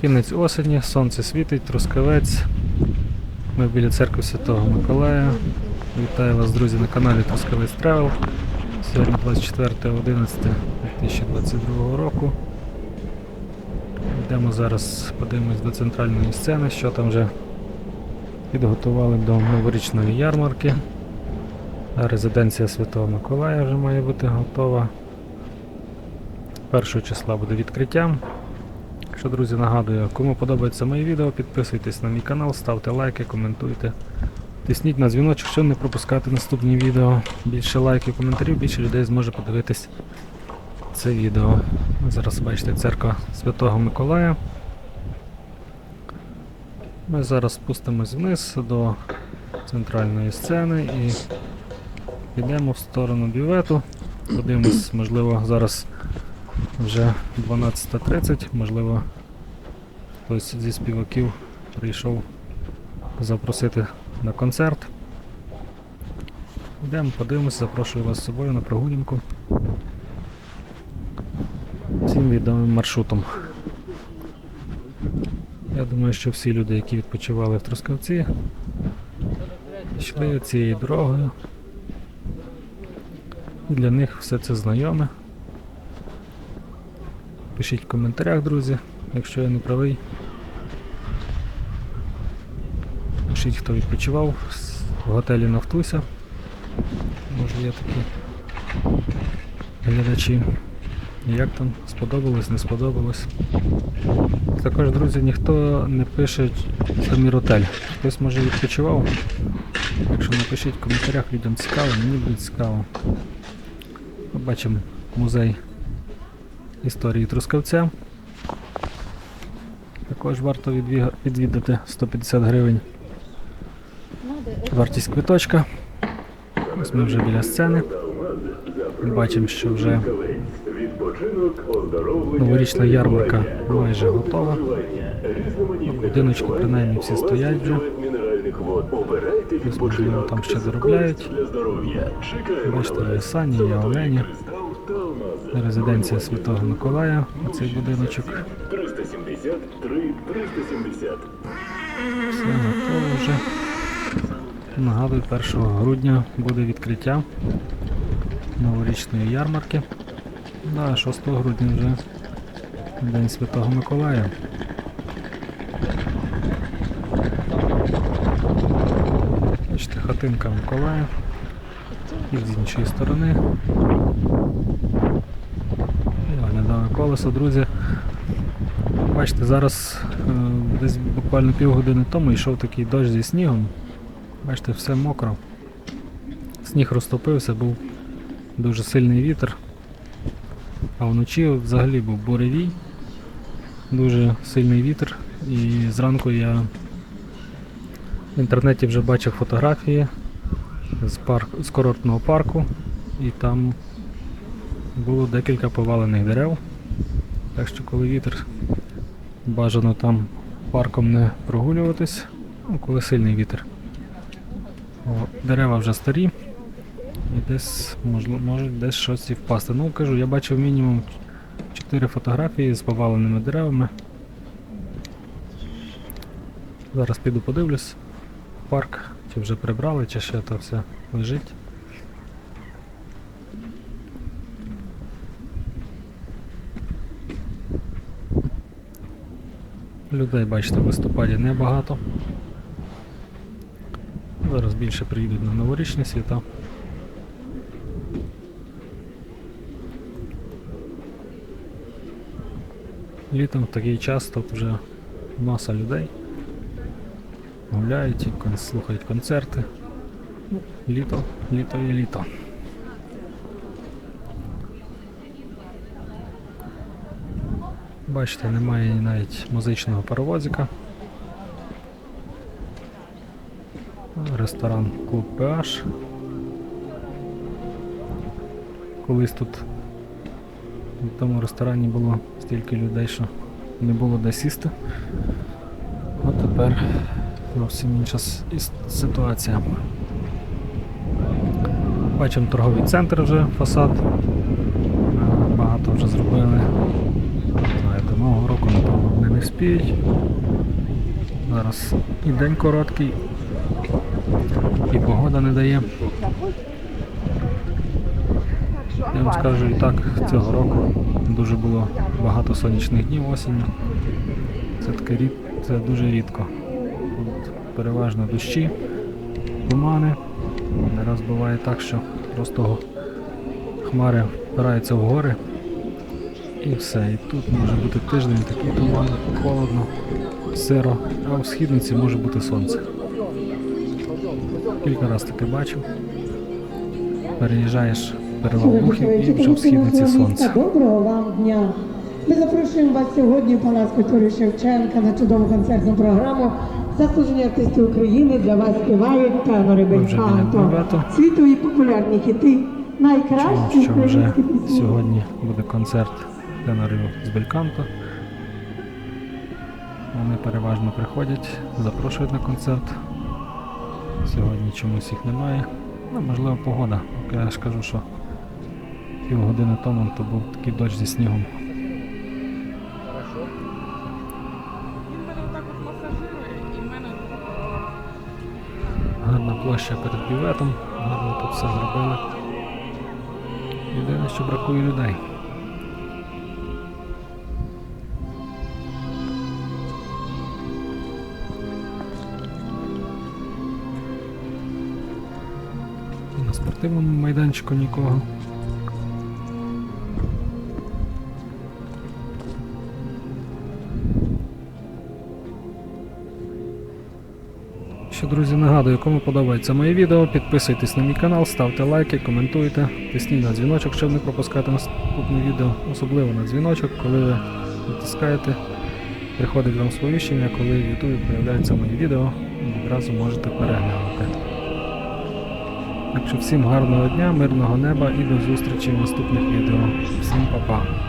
Кінець осені, сонце світить, трускавець. Ми біля церкви Святого Миколая. Вітаю вас, друзі, на каналі Трускавець Travel. Сьогодні 24.11.2022 року. Йдемо зараз, подивимось до центральної сцени, що там вже підготували до новорічної ярмарки. Резиденція Святого Миколая вже має бути готова. Першого числа буде відкриття. Якщо, друзі, нагадую, кому подобається моє відео, підписуйтесь на мій канал, ставте лайки, коментуйте. Тисніть на дзвіночок, щоб не пропускати наступні відео. Більше лайків, коментарів, більше людей зможе подивитись це відео. Зараз бачите церква Святого Миколая. Ми зараз спустимось вниз до центральної сцени і підемо в сторону бювету. Подивимось, можливо, зараз вже 12.30, можливо, хтось зі співаків прийшов запросити на концерт. Йдемо, подивимось, запрошую вас з собою на прогулянку. Всім відомим маршрутом. Я думаю, що всі люди, які відпочивали в Трускавці, йшли цією дорогою. Для них все це знайоме. Пишіть в коментарях, друзі, якщо я не правий. Пишіть, хто відпочивав в готелі Нафтуся. Може є такі глядачі. Як там? Сподобалось, не сподобалось. Також, друзі, ніхто не пише самі отель. Хтось може відпочивав. Якщо напишіть в коментарях, людям цікаво, мені буде цікаво. Побачимо музей історії Трускавця. Також варто відвідати 150 гривень вартість квиточка. Ось ми вже біля сцени. Бачимо, що вже новорічна ярмарка майже готова. В будиночку принаймні всі стоять вже. Можливо, там ще заробляють. Бачите, є сані, є олені. Резиденція Святого Миколая, оцей будиночок. 373, 370. Все готово вже. Нагадую, 1 грудня буде відкриття новорічної ярмарки. Да, 6 грудня вже День Святого Миколая. Бачите, хатинка Миколая. І з іншої сторони. Оглядали колесо, друзі. Бачите, зараз е, десь буквально півгодини тому йшов такий дощ зі снігом. Бачите, все мокро. Сніг розтопився, був дуже сильний вітер. А вночі взагалі був буревій, дуже сильний вітер. І зранку я в інтернеті вже бачив фотографії з, парк, з курортного парку, і там було декілька повалених дерев. Так що коли вітер бажано там парком не прогулюватись, ну, коли сильний вітер. О, дерева вже старі. І десь можливо, може десь щось і впасти. Ну кажу, я бачив мінімум 4 фотографії з поваленими деревами. Зараз піду подивлюсь парк, чи вже прибрали, чи ще то все лежить. Людей, бачите, в листопаді небагато. Зараз більше приїдуть на новорічні свята. Літом в такий час тут вже маса людей. Гуляють слухають концерти. Літо, літо і літо. Бачите, немає навіть музичного паровозика. Ресторан Клуб PH. Колись тут в тому ресторані було стільки людей, що не було де сісти. А тепер зовсім інша ситуація. Бачимо торговий центр вже, фасад. Е, Багато вже зробили. Не знаю, до нового року, напевно, вони не спіють. Зараз і день короткий, і погода не дає. Я вам скажу і так, цього року дуже було багато сонячних днів осінню. Це таке рід, це дуже рідко. Тут переважно дощі, тумани. Не раз буває так, що просто хмари впираються в гори. І все. І тут може бути тиждень такий туман, холодно, сиро, а в східниці може бути сонце. Кілька разів таке бачив. Переїжджаєш перевал Бухів і вже в східниці сонце. Доброго вам дня. Ми запрошуємо вас сьогодні в Палац культури Шевченка на чудову концертну програму Заслужені артисти України для вас співають тенори Бельканто. бювету. Світові популярні хіти, найкращі українські пісні. сьогодні буде концерт тенорів з Бельканто. Вони переважно приходять, запрошують на концерт. Сьогодні чомусь їх немає. Ну, можливо, погода. Я ж кажу, що півгодини тому то був такий дощ зі снігом. Гарна площа перед бюветом, гарно тут все зробили. Єдине, що бракує людей. На спортивному майданчику нікого. Що, друзі, нагадую, кому подобається моє відео, підписуйтесь на мій канал, ставте лайки, коментуйте, тисніть на дзвіночок, щоб не пропускати наступне відео, особливо на дзвіночок, коли ви натискаєте, приходить вам сповіщення, коли в Ютубі появляється моє відео, і відразу можете переглянути. Так всім гарного дня, мирного неба і до зустрічі в наступних відео. Всім па-па!